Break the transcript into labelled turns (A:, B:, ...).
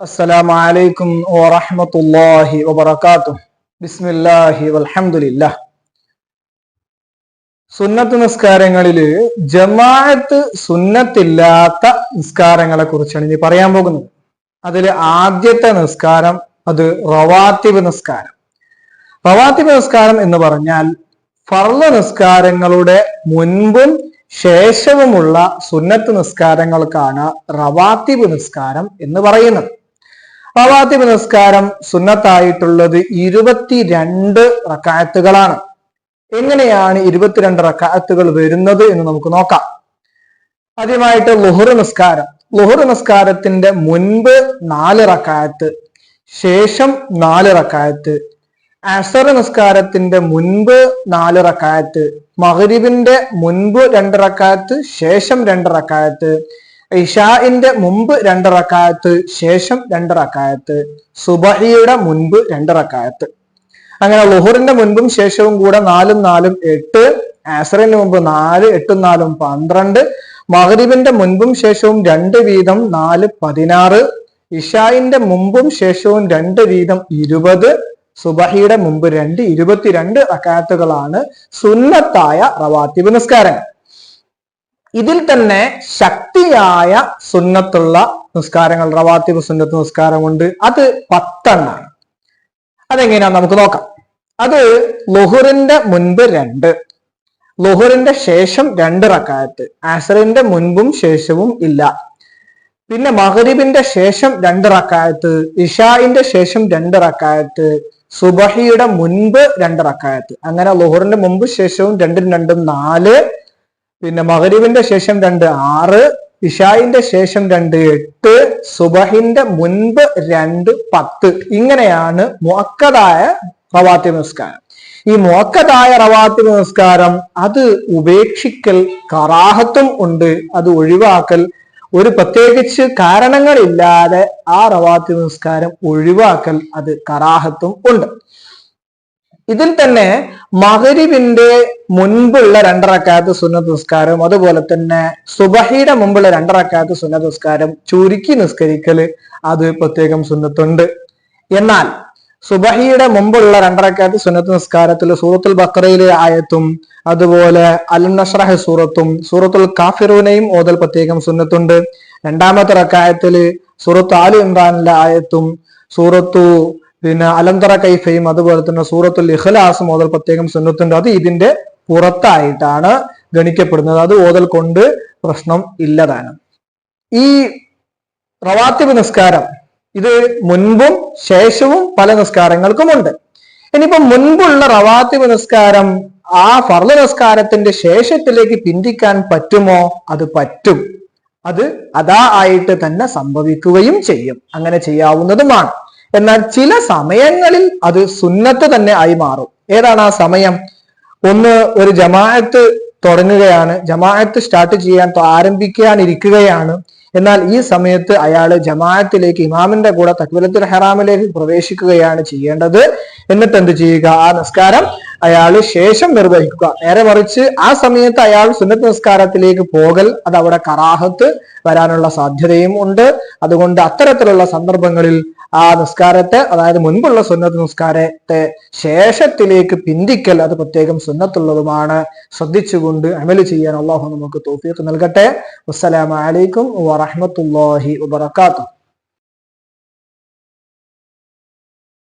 A: السلام عليكم ورحمة الله وبركاته بسم الله والحمد لله സുന്നത്ത് നിസ്കാരങ്ങളില് ജമാഅത്ത് സുന്നത്തില്ലാത്ത നിസ്കാരങ്ങളെ കുറിച്ചാണ് ഇനി പറയാൻ പോകുന്നത് അതിൽ ആദ്യത്തെ നിസ്കാരം അത് റവാത്തിബ് നിസ്കാരം റവാത്തിബ് നിസ്കാരം എന്ന് പറഞ്ഞാൽ ഫർള് നിസ്കാരങ്ങളുടെ മുൻപും ശേഷവുമുള്ള സുന്നത്ത് നിസ്കാരങ്ങൾക്കാണ് റവാത്തിബ് നിസ്കാരം എന്ന് പറയുന്നത് റവാത്തിബ് നിസ്കാരം സുന്നത്തായിട്ടുള്ളത് ഇരുപത്തിരണ്ട് റക്കായത്തുകളാണ്. എങ്ങനെയാണ് ഇരുപത്തിരണ്ട് റക്കായത്തുകൾ വരുന്നത് എന്ന് നമുക്ക് നോക്കാം. ആദ്യമായിട്ട് ലുഹുർ നിസ്കാരം. ലുഹുർ നിസ്കാരത്തിന്റെ മുൻപ് നാല് റക്കായത്ത് ശേഷം നാല് റക്കായത്ത് അസർ നിസ്കാരത്തിന്റെ മുൻപ് നാല് റക്കായത്ത് മഹരിബിന്റെ മുൻപ് രണ്ട് റക്കായത്ത് ശേഷം രണ്ട് റക്കായത്ത് ഇഷാഇന്റെ മുമ്പ് രണ്ട് റക്കായത്ത് ശേഷം രണ്ട് റക്കായത്ത് സുബഹിയുടെ മുൻപ് രണ്ട് റക്കായത്ത് അങ്ങനെ ലുഹറിന്റെ മുൻപും ശേഷവും കൂടെ നാലും നാലും എട്ട് ആസറിന് മുമ്പ് നാല് എട്ടും നാലും പന്ത്രണ്ട് മഹരിബിന്റെ മുൻപും ശേഷവും രണ്ട് വീതം നാല് പതിനാറ് ഇഷായിന്റെ മുമ്പും ശേഷവും രണ്ട് വീതം ഇരുപത് സുബഹിയുടെ മുമ്പ് രണ്ട് ഇരുപത്തിരണ്ട് അക്കാത്തുകളാണ് സുന്നത്തായ റവാത്തിബ് നിസ്കാരങ്ങൾ. ഇതിൽ തന്നെ ശക്തിയായ സുന്നത്തുള്ള നിസ്കാരങ്ങൾ റവാത്തിബ് സുന്നത്ത് നിസ്കാരമുണ്ട്. അത് പത്തെണ്ണാണ്. അതെങ്ങനെയാ നമുക്ക് നോക്കാം. അത് ലുഹുറിന്റെ മുൻപ് രണ്ട് ലുഹുറിന്റെ ശേഷം രണ്ട് റക്കായത്ത് ആസറിന്റെ മുൻപും ശേഷവും ഇല്ല. പിന്നെ മഹരിബിന്റെ ശേഷം രണ്ട് റക്കായത്ത് ഇഷായിന്റെ ശേഷം രണ്ട് റക്കായത്ത് സുബഹിയുടെ മുൻപ് രണ്ട് റക്കായത്ത്. അങ്ങനെ ലുഹറിന്റെ മുമ്പ് ശേഷവും രണ്ടും രണ്ടും നാല് പിന്നെ മഹരീവിന്റെ ശേഷം രണ്ട് ആറ് ഇഷായിന്റെ ശേഷം രണ്ട് എട്ട് സുബഹിന്റെ മുൻപ് രണ്ട് പത്ത്. ഇങ്ങനെയാണ് മുക്കതായ റവാത്തി നമസ്കാരം ഈ മുക്കതായ റവാത്തി നമസ്കാരം അത് ഉപേക്ഷിക്കൽ കറാഹത്തും ഉണ്ട്. അത് ഒഴിവാക്കൽ. ഒരു പ്രത്യേകിച്ച് കാരണങ്ങളില്ലാതെ ആ റവാത്തി നമസ്കാരം ഒഴിവാക്കൽ അത് കറാഹത്തും ഉണ്ട്. ഇതിൽ തന്നെ മകരിവിന്റെ മുൻപുള്ള രണ്ടറക്കാത്ത സുന്നത്ത് നിസ്കാരം അതുപോലെ തന്നെ സുബഹിയുടെ മുമ്പുള്ള രണ്ടറക്കാത്ത സുന്നത്ത് നിസ്കാരം ചുരുക്കി നിസ്കരിക്കൽ അത് പ്രത്യേകം സുന്നത്തുണ്ട്. എന്നാൽ സുബഹിയുടെ മുമ്പുള്ള രണ്ടറക്കാത്ത സുന്നത്ത് നിസ്കാരത്തിൽ സൂറത്തുൽ ബക്രയിലെ ആയത്തും അതുപോലെ അൽ നഷ്റഹ് സൂറത്തും സൂറത്തുൽ കാഫിറൂനെയും ഓതൽ പ്രത്യേകം സുന്നത്തുണ്ട്. രണ്ടാമത്തെ റക്കായത്തിൽ സൂറത്ത് ആലു ഇമ്രാനിലെ ആയത്തും സൂറത്തു പിന്നെ അലന്തറ കൈഫയും അതുപോലെ തന്നെ സൂറത്തുൽ ഇഖ്ലാസ് മുതൽ പ്രത്യേകം സുന്നത്തുണ്ട്. അത് ഇതിന്റെ പുറത്തായിട്ടാണ് ഗണിക്കപ്പെടുന്നത്. അത് ഓതൽ കൊണ്ട് പ്രശ്നം ഇല്ലതാണ്. ഈ റവാത്തിബ് നിസ്കാരം ഇത് മുൻപും ശേഷവും പല നിസ്കാരങ്ങൾക്കും ഉണ്ട് ഇനിയിപ്പോ മുൻപുള്ള റവാത്തിബ് നിസ്കാരം ആ ഫർദ നിസ്കാരത്തിന്റെ ശേഷത്തിലേക്ക് പിന്തിക്കാൻ പറ്റുമോ? അത് പറ്റും. അത് അതാ ആയിട്ട് തന്നെ സംഭവിക്കുകയും ചെയ്യും. അങ്ങനെ ചെയ്യാവുന്നതുമാണ്. എന്നാൽ ചില സമയങ്ങളിൽ അത് സുന്നത്ത് തന്നെ ആയി മാറും. ഏതാണ് ആ സമയം? ഒന്ന് ഒരു ജമാഅത്ത് തുടങ്ങുകയാണ്. ജമാഅത്ത് സ്റ്റാർട്ട് ചെയ്യാൻ ആരംഭിക്കാനിരിക്കുകയാണ്. എന്നാൽ ഈ സമയത്ത് അയാൾ ജമാഅത്തിലേക്ക് ഇമാമിന്റെ കൂടെ തക്ബിലത്തുൽ ഹറാമിലേക്ക് പ്രവേശിക്കുകയാണ് ചെയ്യേണ്ടത്. എന്നിട്ട് എന്ത് ചെയ്യുക? ആ നിസ്കാരം അയാൾ ശേഷം നിർവഹിക്കുക. നേരെ മറിച്ച് ആ സമയത്ത് അയാൾ സുന്നത്ത് നിസ്കാരത്തിലേക്ക് പോകൽ അത് അവിടെ കറാഹത്ത് വരാനുള്ള സാധ്യതയും ഉണ്ട്. അതുകൊണ്ട് അത്തരത്തിലുള്ള സന്ദർഭങ്ങളിൽ ആ നിസ്കാരത്തെ അതായത് മുൻപുള്ള സുന്നത്ത് നിസ്കാരത്തെ ശേഷത്തിലേക്ക് പിന്തിക്കൽ അത് പ്രത്യേകം സുന്നത്തുള്ളതുമാണ്. ശ്രദ്ധിച്ചുകൊണ്ട് അമൽ ചെയ്യാൻ അള്ളാഹു നമുക്ക് തോഫിയത്ത് നൽകട്ടെ. അസ്സലാമലൈക്കും വറഹമത്തല്ലാഹി വബർക്കാത്തു